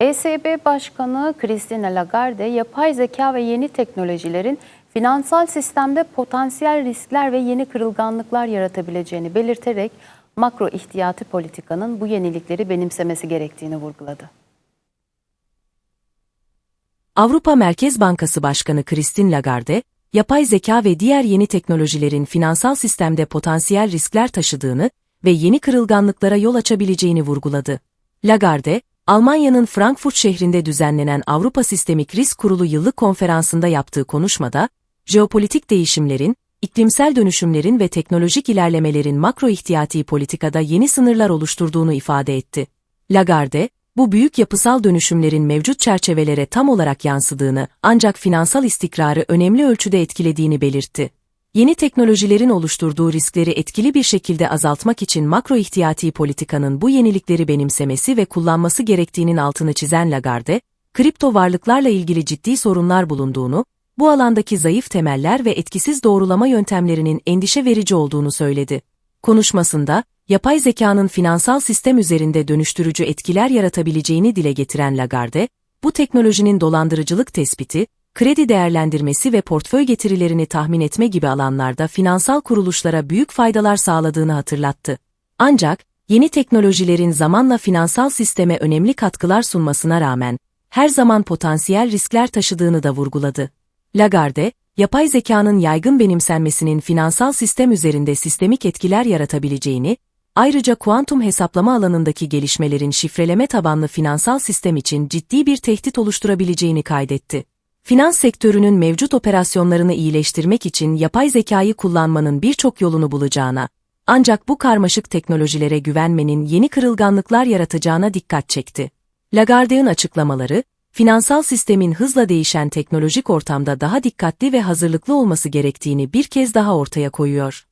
ESB Başkanı Christine Lagarde, yapay zeka ve yeni teknolojilerin finansal sistemde potansiyel riskler ve yeni kırılganlıklar yaratabileceğini belirterek makro ihtiyati politikanın bu yenilikleri benimsemesi gerektiğini vurguladı. Avrupa Merkez Bankası Başkanı Christine Lagarde, yapay zeka ve diğer yeni teknolojilerin finansal sistemde potansiyel riskler taşıdığını ve yeni kırılganlıklara yol açabileceğini vurguladı. Lagarde, Almanya'nın Frankfurt şehrinde düzenlenen Avrupa Sistemik Risk Kurulu yıllık konferansında yaptığı konuşmada, jeopolitik değişimlerin, iklimsel dönüşümlerin ve teknolojik ilerlemelerin makro ihtiyati politikada yeni sınırlar oluşturduğunu ifade etti. Lagarde, bu büyük yapısal dönüşümlerin mevcut çerçevelere tam olarak yansıdığını ancak finansal istikrarı önemli ölçüde etkilediğini belirtti. Yeni teknolojilerin oluşturduğu riskleri etkili bir şekilde azaltmak için makro ihtiyati politikanın bu yenilikleri benimsemesi ve kullanması gerektiğinin altını çizen Lagarde, kripto varlıklarla ilgili ciddi sorunlar bulunduğunu, bu alandaki zayıf temeller ve etkisiz doğrulama yöntemlerinin endişe verici olduğunu söyledi. Konuşmasında, yapay zekanın finansal sistem üzerinde dönüştürücü etkiler yaratabileceğini dile getiren Lagarde, bu teknolojinin dolandırıcılık tespiti, kredi değerlendirmesi ve portföy getirilerini tahmin etme gibi alanlarda finansal kuruluşlara büyük faydalar sağladığını hatırlattı. Ancak, yeni teknolojilerin zamanla finansal sisteme önemli katkılar sunmasına rağmen, her zaman potansiyel riskler taşıdığını da vurguladı. Lagarde, yapay zekanın yaygın benimsenmesinin finansal sistem üzerinde sistemik etkiler yaratabileceğini, ayrıca kuantum hesaplama alanındaki gelişmelerin şifreleme tabanlı finansal sistem için ciddi bir tehdit oluşturabileceğini kaydetti. Finans sektörünün mevcut operasyonlarını iyileştirmek için yapay zekayı kullanmanın birçok yolunu bulacağına, ancak bu karmaşık teknolojilere güvenmenin yeni kırılganlıklar yaratacağına dikkat çekti. Lagarde'ın açıklamaları, finansal sistemin hızla değişen teknolojik ortamda daha dikkatli ve hazırlıklı olması gerektiğini bir kez daha ortaya koyuyor.